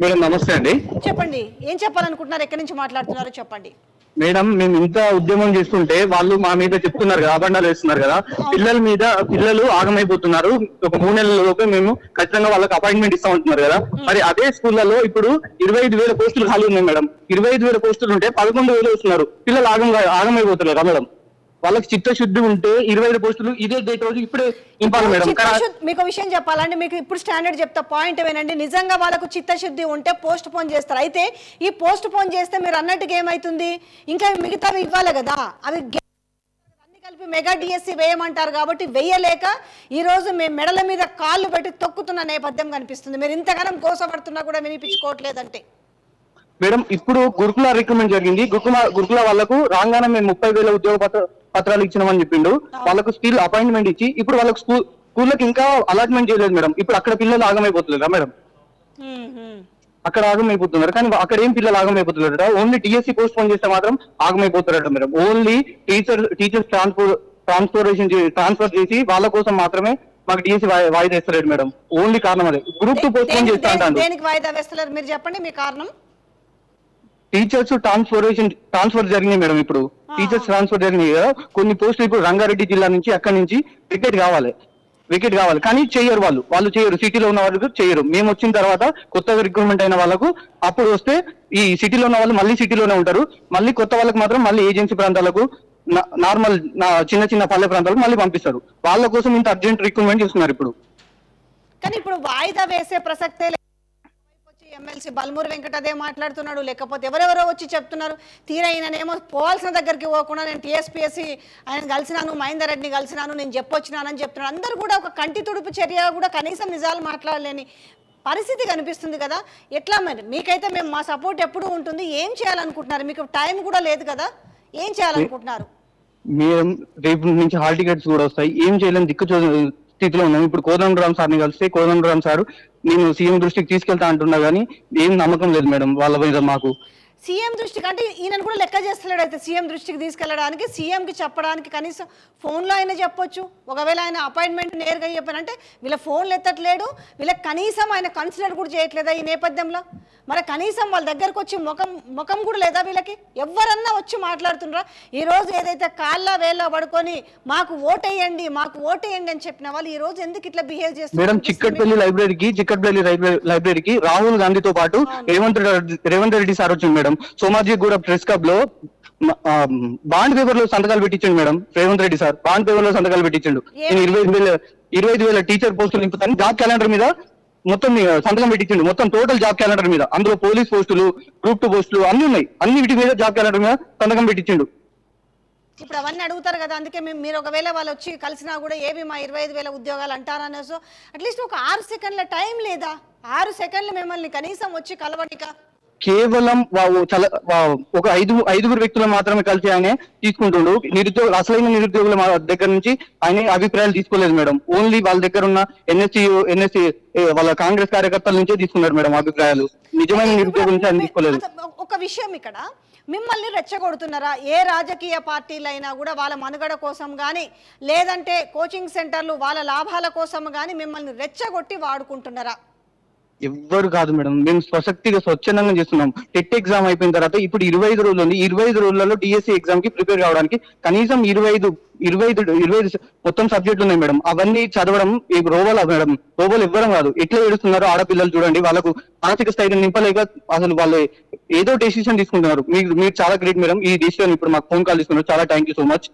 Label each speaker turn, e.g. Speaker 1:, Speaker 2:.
Speaker 1: Madam నమస్తే అండి.
Speaker 2: చెప్పండి ఏం చెప్పాలనుకుంటున్నారు? ఎక్కడి నుంచి మాట్లాడుతున్నారో? చెప్పండి.
Speaker 1: మేడం మేము ఇంత ఉద్యమం చేస్తుంటే వాళ్ళు మా మీద చెప్తున్నారు కదా అబండాలు వేస్తున్నారు కదా. పిల్లల మీద పిల్లలు ఆగమైపోతున్నారు. ఒక మూడు నెలల లోపే మేము ఖచ్చితంగా వాళ్ళకి అపాయింట్మెంట్ ఇస్తా ఉంటున్నారు కదా. మరి అదే స్కూళ్ళలో ఇప్పుడు ఇరవై ఐదు వేల పోస్టులు ఖాళీ ఉన్నాయి మేడం. ఇరవై ఐదు వేల పోస్టులు ఉంటే పదకొండు వేలు వస్తున్నారు. పిల్లలు ఆగం ఆగమైపోతున్నారు మేడం. వాళ్ళకి చిత్తశుద్ధి ఉంటే ఇరవై ఐదు పోస్టులు ఇదే డేట్ రోజు ఇప్పుడే ఇంపాలి మేడం.
Speaker 2: మీకు విషయం చెప్పాలంటే మీకు ఇప్పుడు స్టాండర్డ్ చెప్తా పాయింట్ ఏమేనండి నిజంగా వాళ్ళకు చిత్తశుద్ధి ఉంటే పోస్ట్ పోన్ చేస్తారు. అయితే ఈ పోస్ట్ పోన్ చేస్తే మీరు అన్నట్టుగా ఏమైతుంది? ఇంకా మిగతావి ఇవ్వాలి కదా. అవి కలిపి మెగా డిఎస్సి వేయమంటారు కాబట్టి వేయలేక ఈ రోజు మేము మెడల మీద కాళ్ళు పెట్టి తొక్కుతున్న నేపథ్యం కనిపిస్తుంది. మీరు ఇంతకాలం కోసపడుతున్నా కూడా వినిపించుకోవట్లేదంటే.
Speaker 1: మేడం ఇప్పుడు గురుకుల రిక్రూట్మెంట్ జరిగింది. గురుకుల గురుకుల వాళ్ళకు రాగానే మేము ముప్పై వేల ఉద్యోగ పత్ర పత్రాలు ఇచ్చినామని చెప్పిండు. వాళ్ళకు స్టిల్ అపాయింట్మెంట్ ఇచ్చి ఇప్పుడు వాళ్ళకు స్కూల్ స్కూళ్ళకి ఇంకా అలాట్మెంట్ చేయలేదు మేడం. ఇప్పుడు అక్కడ పిల్లలు ఆగమైపోతున్నారు మేడం. అక్కడ ఆగమైపోతున్నారు. కానీ అక్కడ ఏం పిల్లలు ఆగమైపోతున్నారు ఓన్లీ టీఎస్సీ పోస్ట్ పోన్ చేస్తే మాత్రం ఆగమైపోతారట madam. Only teacher teachers transfer transformation transfer చేసి వాళ్ళ కోసం మాత్రమే మాకు టీఎస్సీ వాయిదా ఇస్తారు మేడం. ఓన్లీ కారణం అదే. గ్రూప్ టూ పోస్ట్ పోన్ చేస్తా
Speaker 2: మీరు చెప్పండి మీ కారణం.
Speaker 1: టీచర్స్ ట్రాన్స్ఫర్మేషన్ ట్రాన్స్ఫర్ జరిగినాయి మేడం ఇప్పుడు. టీచర్స్ ట్రాన్స్ఫర్ జరిగినాయి కదా. కొన్ని పోస్టులు ఇప్పుడు రంగారెడ్డి జిల్లా నుంచి అక్కడి నుంచి వికెట్ కావాలి. వికెట్ కావాలి. కానీ చేయరు వాళ్ళు. వాళ్ళు చేయరు. సిటీలో ఉన్న వాళ్ళకు చేయరు. మేము వచ్చిన తర్వాత కొత్తగా రిక్రూట్మెంట్ అయిన వాళ్ళకు అప్పుడు వస్తే ఈ సిటీలో ఉన్న వాళ్ళు మళ్ళీ సిటీలోనే ఉంటారు. మళ్ళీ కొత్త వాళ్ళకి మాత్రం మళ్ళీ ఏజెన్సీ ప్రాంతాలకు నార్మల్ చిన్న చిన్న పల్లె ప్రాంతాలకు మళ్ళీ పంపిస్తారు. వాళ్ళ కోసం ఇంత అర్జెంట్ రిక్రూట్మెంట్ చేస్తున్నారు ఇప్పుడు.
Speaker 2: కానీ ఇప్పుడు వాయిదా వేసే ప్రసక్తే ఎమ్మెల్సీ బల్మూరి వెంకట అదే మాట్లాడుతున్నాడు. లేకపోతే ఎవరెవరో వచ్చి చెప్తున్నారు. తీరా ఈయననేమో పోవాల్సిన దగ్గరికి పోకుండా నేను టీఎస్పీఎస్సీ ఆయన కలిసినాను మహేందర్ రెడ్డిని కలిసినాను నేను చెప్పొచ్చినానని చెప్తున్నాను అందరూ కూడా ఒక కంటి తుడుపు చర్య కూడా కనీసం నిజాలు మాట్లాడలేని పరిస్థితి కనిపిస్తుంది కదా. ఎట్లా మరి? మీకైతే మేము మా సపోర్ట్ ఎప్పుడు ఉంటుంది. ఏం చేయాలనుకుంటున్నారు? మీకు టైం కూడా లేదు కదా. ఏం చేయాలనుకుంటున్నారు?
Speaker 1: మేము రేపు నుంచి హాల్ టికెట్స్ కూడా వస్తాయి. ఏం చేయలేని దిక్కు స్థితిలో ఉన్నాం. ఇప్పుడు కోదండరామ్ సార్ని కలిస్తే కోదండరామ్ సార్ నేను సీఎం దృష్టికి తీసుకెళ్తా అంటున్నా కానీ ఏం నమ్మకం లేదు మేడం వాళ్ళ మీద మాకు.
Speaker 2: సీఎం దృష్టికి అంటే ఈయన కూడా లెక్క చేస్తలేడు అయితే సీఎం దృష్టికి తీసుకెళ్ళడానికి సీఎంకి చెప్పడానికి కనీసం ఫోన్లో అయినా చెప్పొచ్చు. ఒకవేళ ఆయన అపాయింట్మెంట్ నేరుగా చెప్పానంటే వీళ్ళ ఫోన్లు ఎత్తట్లేడు. వీళ్ళకి కనీసం ఆయన కన్సిడర్ కూడా చేయట్లేదా ఈ నేపథ్యంలో? మరి కనీసం వాళ్ళ దగ్గరకు వచ్చి ముఖం ముఖం కూడా లేదా వీళ్ళకి? ఎవరన్నా వచ్చి మాట్లాడుతున్నారా ఈ రోజు ఏదైతే కాళ్ళ వేళ్ళ పడుకొని మాకు ఓటేయండి మాకు ఓటేయండి అని చెప్పిన వాళ్ళు ఈ రోజు ఎందుకు ఇట్లా బిహేవ్
Speaker 1: మేడం
Speaker 2: చేస్తున్నారు
Speaker 1: చిక్కట్పల్లి లైబ్రరీకి చిక్కట్పల్లి లైబ్రరీ- లైబ్రరీకి రాహుల్ గాంధీతో పాటు రేవంత్ రేవంత్ రెడ్డి సార్ వచ్చింది మేడం. సోమాజీ కూడా ప్రెస్ క్లబ్లో బాండ్ పేపర్లో సంతకాలు పెట్టించండి madam Revanth Reddy sir. Bond పేపర్లో సంతకాలు పెట్టించండు. నేను ఇరవై ఐదు వేల ఇరవై ఐదు వేల టీచర్ పోస్టులు నింపుతాను. జాబ్ క్యాలెండర్ మీద మొత్తం సంతకం పెట్టించండు. మొత్తం టోటల్ జాబ్ క్యాలెండర్ మీద. అందులో పోలీస్ పోస్టులు గ్రూప్ టూ పోస్టులు అన్ని ఉన్నాయి. అన్ని వీటి మీద జాబ్ క్యాలెండర్ మీద సంతకం పెట్టించిండు.
Speaker 2: ఇప్పుడు అవన్నీ అడుగుతారు కదా అందుకే మేము మీరు ఒకవేళ వాళ్ళు వచ్చి కలిసినా కూడా ఏవి మా ఇరవై ఐదు వేల ఉద్యోగాలు అంటారనేసో అట్లీస్ట్ ఒక ఆరు సెకండ్ల టైం లేదా? ఆరు సెకండ్లు మిమ్మల్ని కనీసం వచ్చి కలవడిక
Speaker 1: కేవలం ఒక ఐదు ఐదుగురు వ్యక్తులు మాత్రమే కలిసి ఆయన తీసుకుంటుండు. నిరుద్యోగులు అసలైన నిరుద్యోగుల దగ్గర నుంచి ఆయన అభిప్రాయాలు తీసుకోలేదు మేడం. ఓన్లీ వాళ్ళ దగ్గర ఉన్న ఎన్ఎస్సి ఎన్ఎస్సి వాళ్ళ కాంగ్రెస్ కార్యకర్తల నుంచే తీసుకున్నారు మేడం అభిప్రాయాలు. నిజమైన నిరుద్యోగుల నుంచి ఆయన తీసుకోలేదు.
Speaker 2: ఒక విషయం ఇక్కడ. మిమ్మల్ని రెచ్చగొడుతున్నారా? ఏ రాజకీయ పార్టీలైనా కూడా వాళ్ళ మనుగడ కోసం కానీ లేదంటే కోచింగ్ సెంటర్లు వాళ్ళ లాభాల కోసం కానీ మిమ్మల్ని రెచ్చగొట్టి వాడుకుంటున్నారా?
Speaker 1: ఎవ్వరు కాదు మేడం. మేము స్వశక్తిగా స్వచ్ఛందంగా చేస్తున్నాం. టెట్ ఎగ్జామ్ అయిపోయిన తర్వాత ఇప్పుడు ఇరవై ఐదు రోజులు ఉంది. ఇరవై ఐదు రోజులలో డిఎస్సి ఎగ్జామ్కి ప్రిపేర్ కావడానికి కనీసం ఇరవై ఐదు ఇరవై ఐదు ఇరవై ఐదు మొత్తం సబ్జెక్టులు ఉన్నాయి మేడం. అవన్నీ చదవడం ఈ మేడం. రోబోలు ఇవ్వడం కాదు. ఎట్లా ఏడుస్తున్నారు ఆడపిల్లలు చూడండి. వాళ్ళకు మానసిక స్థైర్యం నింపలేక అసలు వాళ్ళు ఏదో డెసిషన్ తీసుకుంటున్నారు. మీరు మీరు చాలా గ్రేట్ మేడం. ఈ డెసిషన్ ఇప్పుడు మాకు ఫోన్ కాల్ ఇస్తున్నారు చాలా థ్యాంక్ యూ సో మచ్